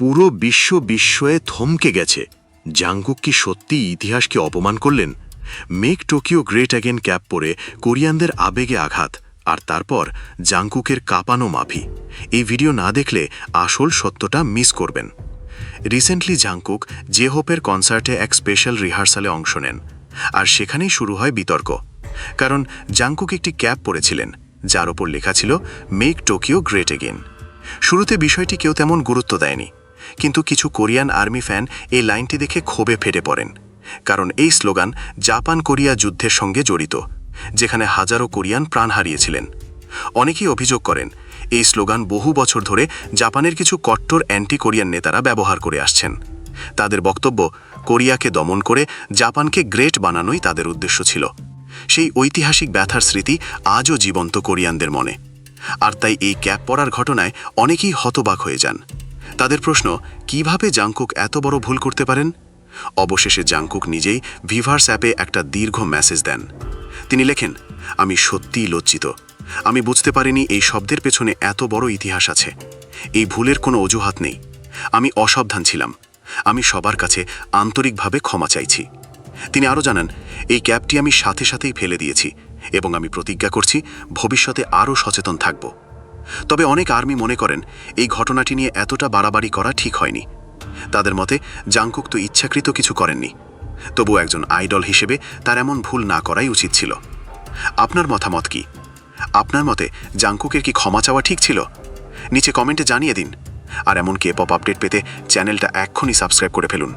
পুরো বিশ্ব বিস্ময়ে থমকে গেছে। জাংকুক কি সত্যি ইতিহাসকে অপমান করলেন? Make Tokyo great again cap পরে কোরিয়ানদের আবেগে আঘাত, আর তারপর জাংকুকের কাঁপানো মাফি। এই ভিডিও না দেখলে আসল সত্যটা মিস করবেন। রিসেন্টলি জাংকুক জে হোপের কনসার্টে এক স্পেশাল রিহার্সালে অংশ নেন, আর সেখানেই শুরু হয় বিতর্ক। কারণ জাংকুক একটি ক্যাপ পরেছিলেন, যার ওপর লেখা ছিল, মেক টোকিও গ্রেট এগেন শুরুতে বিষয়টি কেউ তেমন গুরুত্ব দেয়নি। কিন্তু কিছু কোরিয়ান আর্মি ফ্যান এই লাইনটি দেখে ক্ষোভে ফেটে পড়েন। কারণ এই স্লোগান জাপান কোরিয়া যুদ্ধের সঙ্গে জড়িত, যেখানে হাজারো কোরিয়ান প্রাণ হারিয়েছিলেন। অনেকেই অভিযোগ করেন, এই স্লোগান বহু বছর ধরে জাপানের কিছু কট্টর অ্যান্টি কোরিয়ান নেতারা ব্যবহার করে আসছেন। তাদের বক্তব্য, কোরিয়াকে দমন করে জাপানকে গ্রেট বানানোই তাদের উদ্দেশ্য ছিল। সেই ঐতিহাসিক ব্যথার স্মৃতি আজও জীবন্ত কোরিয়ানদের মনে। আর তাই এই ক্যাপ পরার ঘটনায় অনেকেই হতবাক হয়ে যান। তাদের প্রশ্ন, কীভাবে জাংকুক এত বড় ভুল করতে পারেন? অবশেষে জাংকুক নিজেই ভিভার্স অ্যাপে একটা দীর্ঘ মেসেজ দেন। তিনি লেখেন, আমি সত্যিই লজ্জিত। আমি বুঝতে পারিনি এই শব্দের পেছনে এত বড় ইতিহাস আছে। এই ভুলের কোনো অজুহাত নেই। আমি অসাবধান ছিলাম। আমি সবার কাছে আন্তরিকভাবে ক্ষমা চাইছি। তিনি আরও জানান, এই ক্যাবটি আমি সাথে সাথেই ফেলে দিয়েছি এবং আমি প্রতিজ্ঞা করছি ভবিষ্যতে আরও সচেতন থাকব। তবে অনেক আর্মি মনে করেন, এই ঘটনাটি নিয়ে এতটা বাড়াবাড়ি করা ঠিক হয়নি। তাদের মতে, জাংকুক তো ইচ্ছাকৃত কিছু করেননি। তবু একজন আইডল হিসেবে তার এমন ভুল না করাই উচিত ছিল। আপনার মতামত কি? আপনার মতে, জাংকুকের কি ক্ষমা চাওয়া ঠিক ছিল? নিচে কমেন্টে জানিয়ে দিন। আর এমন কে পপ আপডেট পেতে চ্যানেলটা এক্ষুনি সাবস্ক্রাইব করে ফেলুন।